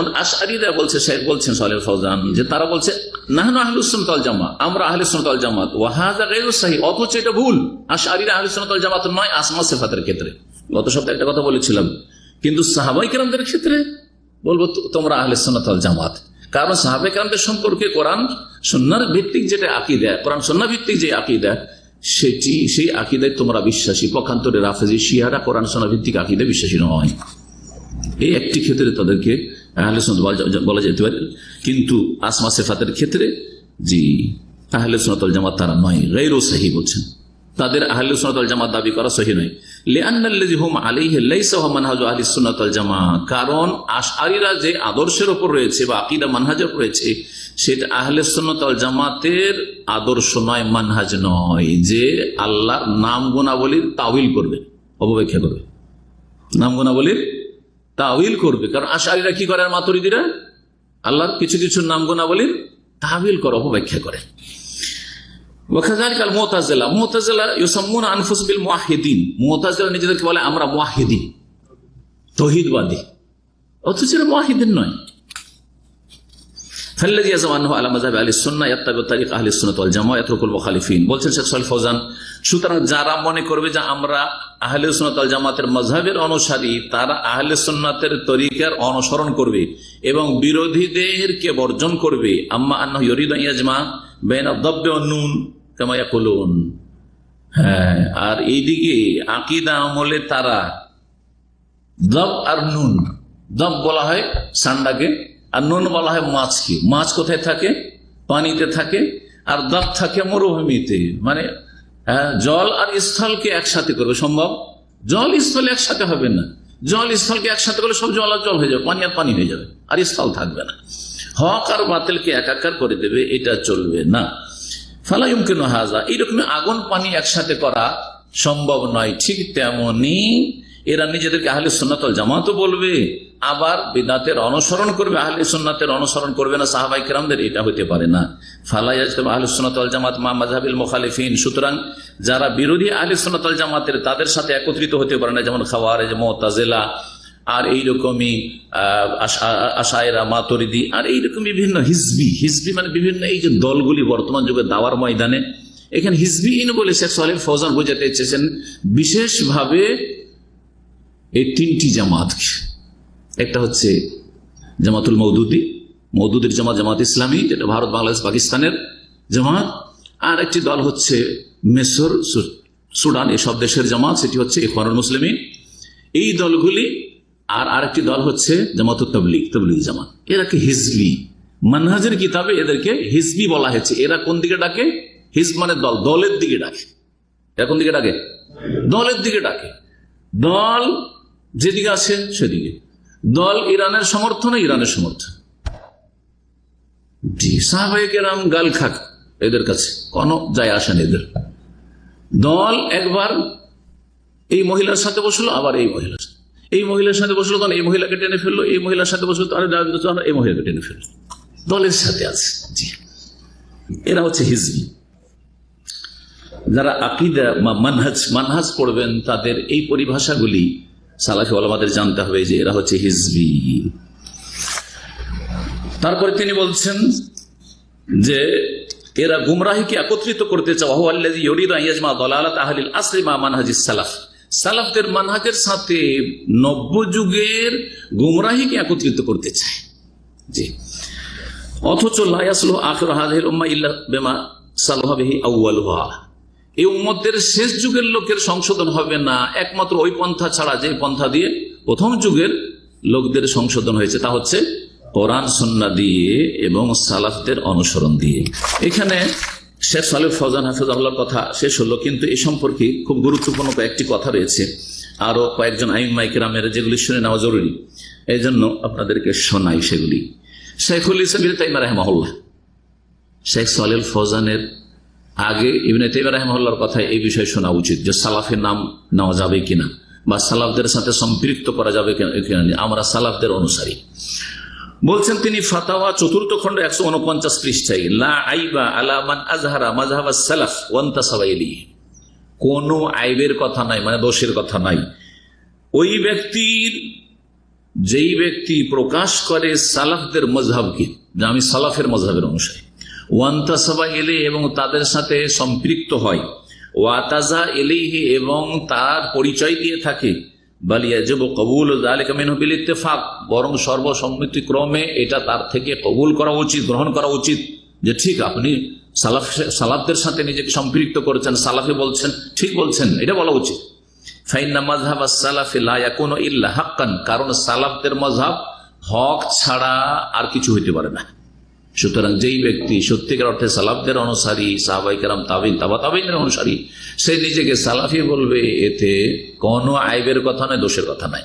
যেমন আশারিরা বলছে বলছেন সালেহ ফৌজান, যে তারা বলছে, নাহন আহলুসনতল জামা আমরা আহলুসনতল জামাত। ওয়াহাজা গাইরু সাহি, অথচ এটা ভুল। আশারিরা আহলুসনতল জামাত নয় আসমা সেফাতের ক্ষেত্রে। গত সপ্তাহে একটা কথা বলেছিলাম। কিন্তু সাহাবাই কেরামদের ক্ষেত্রে বলব তোমরা আহলুসনতল জামাত। কারণ সাহাবাই কেরামদের সম্পর্কে কোরআন সন্ন্যার ভিত্তিক যেটা আকিদা, কোরআন সন্না ভিত্তিক যে আকিদা, সেটি, সেই আকিদায় তোমরা বিশ্বাসী। পক্ষান্তরে রাফেজি, শিয়ারা কোরআন সন্না ভিত্তিক আকিদা বিশ্বাসী নয়। এই একটি ক্ষেত্রে তাদেরকে বলা- যেতে পারে। কিন্তু আসমা সেফাতের ক্ষেত্রে, জি, আহলে সুনাতল জামাত তারা নয় গৈরো সাহি বলছেন। তাদের আহলে সুনাতল জামাত দাবি করা সহি নয়। কারণ যে আদর্শের উপর রয়েছে রয়েছে, সেটা জামাতের আদর্শ নয়, মানহাজ নয়, যে নাম করবে অপব্যাখ্যা করবে। নাম গুণাবলীর তাহবিল করবে। কারণ আশারিরা কি করে মাতুরিদিরা? আল্লাহর কিছু কিছু নাম গোনাবলীর তাহবিল করে অপব্যাখ্যা করে। বলে আমরা মোয়াহিদিন মোয়াহিদিন নয়। বলছেন শেখ সাল ফৌজান সুতরাং যারা মনে করবে যে আমরা আহলে সুন্নাত ওয়াল জামাতের মযহাবের অনুসারী, তারা আহলে সুন্নাতের তরিকার অনুসরণ করবে এবং বিরোধীদের বিরোধীদেরকে বর্জন করবে। আম্মা আন্নাহু ইউরিদু আন ইয়াজমা বাইনা দাব্বি ওয়ান নুন হ্যাঁ আর এইদিকে আকীদা আমলে তারা দব আর নুন। দব বলা হয় সান্ডাকে, আর নুন বলা হয় মাছকে। মাছ কোথায় থাকে? পানিতে থাকে, আর দব থাকে মরুভূমিতে। মানে জল আর স্থলকে একসাথে করবে, সম্ভব? জল, স্থল একসাথে হবে না। জল, স্থলকে একসাথে করলে সব জল আর জল হয়ে যাবে, পানি আর পানি হয়ে যাবে, আর স্থল থাকবে না। হক আর বাতিলকে একাকার করে দেবে, এটা চলবে না। ফালাইমকিন হাজা, এইরকম আগুন, পানি একসাথে করা সম্ভব নয়, ঠিক তেমনি এরা নিজেদেরকে আহলে সুন্নাতল জামাতও বলবে। আবার বেদাতের অনুসরণ করবে, আহলে সুন্নাতের অনুসরণ করবে না সাহাবাই কেরামদের, এটা হতে পারে না। ফালাই আহলে সুন্নাতল জামাত মা মাজাবিল মুখালিফিন। সুতরাং যারা বিরোধী আহলে সুন্নাতল জামাতের, তাদের সাথে একত্রিত হতে পারে না, যেমন খাওয়ারেজ, মোতাজেলা আর এইরকমই আশায়রা, মাতরিদি আর এইরকম বিভিন্ন হিজবি। হিজবি মানে বিভিন্ন এই যে দলগুলি বর্তমান যুগে দাওয়ার ময়দানে। এখানে হিজবি ইন বলে শেখ সালেম ফৌজান বোঝাতে চেয়েছেন, বিশেষভাবে এই তিনটি জামাত একটা হচ্ছে জামাতুল মৌদুদি মৌদুদের জামাত জামাত ইসলামী, যেটা ভারত, বাংলাদেশ, পাকিস্তানের জামাত। আর একটি দল হচ্ছে মেসর সুডান, এসব দেশের জামাত, সেটি হচ্ছে ইফানুল মুসলিমিন। এই দলগুলি, আর আরেকটি দল হচ্ছে জামাতুল তবলিগ তবলিগ জামাত। এরা কি হিজবি মানহাজের কিতাবে এদেরকে হিজবি বলা হয়েছে। এরা কোন দিকে ডাকে? হিজব মানে দল, দলের দিকে ডাকে। এরা কোন দিকে ডাকে? দলের দিকে ডাকে। দল যেদিকে আছে সেদিকে। দল ইরানের সমর্থনে, ইরানের সমর্থন। জি সাহাবাহিকেরাম গাল খাক এদের কাছে। কোনো যায় আসেন এদের। দল একবার এই মহিলার সাথে বসল, আবার এই মহিলার সাথে। এই মহিলার সাথে বসল তখন এই মহিলাকে টেনে ফেলল, এই মহিলার সাথে বসল তখন এই মহিলাকে টেনে ফেলল। দলের সাথে আছে, জি। এরা হচ্ছে হিজবি। যারা আকিদা মানহাজ মানহাজ পড়বেন, তাদের এই পরিভাষাগুলি সালাফি আলমাদের জানতে হবে যে এরা হচ্ছে হিজবি। তারপরে তিনি বলছেন যে এরা গুমরাহিকে একত্রিত করতে সালাফ। সালাফদের মানহাজের সাথে নব্য যুগের গুমরাহিকে একত্রিত করতে চায়। জি। অথচ উম্মা বেমা এই উম্মতের শেষ যুগের লোকের সংশোধন হবে না। একমাত্র ওই পন্থা ছাড়া যে পন্থা দিয়ে প্রথম যুগের লোকদের সংশোধন হয়েছে, তা হচ্ছে কোরআন, সন্না দিয়ে এবং সালাফদের অনুসরণ দিয়ে। এখানে শেখ সালেফ ফজান হাফিজাহুল্লার কথা শেষ হলো, কিন্তু এ সম্পর্কে খুব গুরুত্বপূর্ণ কয়েকটি কথা রয়েছে। আরও কয়েকজন আইন মাইকেরামের যেগুলি শুনে নেওয়া জরুরি এই জন্য আপনাদেরকে শোনাই সেগুলি। শেখুল ইসলাম তাইমা রহমাহুল্লাহ, শেখ সালেল ফজানের আগে ইবনে তাইমা রহমাহুল্লার কথা এই বিষয়ে শোনা উচিত যে সালাফের নাম নেওয়া যাবে কিনা বা সালাফদের সাথে সম্পৃক্ত করা যাবে কিনা আমরা সালাফদের অনুসারী। বলছেন তিনি ফাতাওয়া চতুর্থ খণ্ড একশো উনপঞ্চাশ পৃষ্ঠায় মাজহাবা সালাফ কোনো আইবের কথা নাই মানে দোষের কথা নাই। ওই ব্যক্তির যেই ব্যক্তি প্রকাশ করে সালাফদের মজহাবকে যে আমি সালাফের মজহাবের অনুসারী। ওয়ান্তাসবা এলে এবং তাদের সাথে সম্পৃক্ত হয়। ওয়াতাজা এলেহি এবং তার পরিচয় দিয়ে থাকে। বালিয়াজব কবুল আলিকামিনবিল ইত্তেফাক। বরং সর্বসম্মতিক্রমে এটা তার থেকে কবুল করা উচিত, গ্রহণ করা উচিত যে ঠিক আপনি সালাফ, সালাফদের সাথে নিজেকে সম্পৃক্ত করেছেন, সালাফে বলছেন, ঠিক বলছেন, এটা বলা উচিত। ফাইন্না মজহাব সালাফে লায়াকুন ইল্লা হাক্কান। কারণ সালাফদের মজহাব হক ছাড়া আর কিছু হইতে পারে না। সুতরাং যেই ব্যক্তি সত্যিকার অর্থে সালাফদের অনুসারী সাহাবাইকার তাবিন, তাবা তাবিনের অনুসারী, সে নিজেকে সালাফি বলবে, এতে কোনো আইবের কথা নয়, দোষের কথা নাই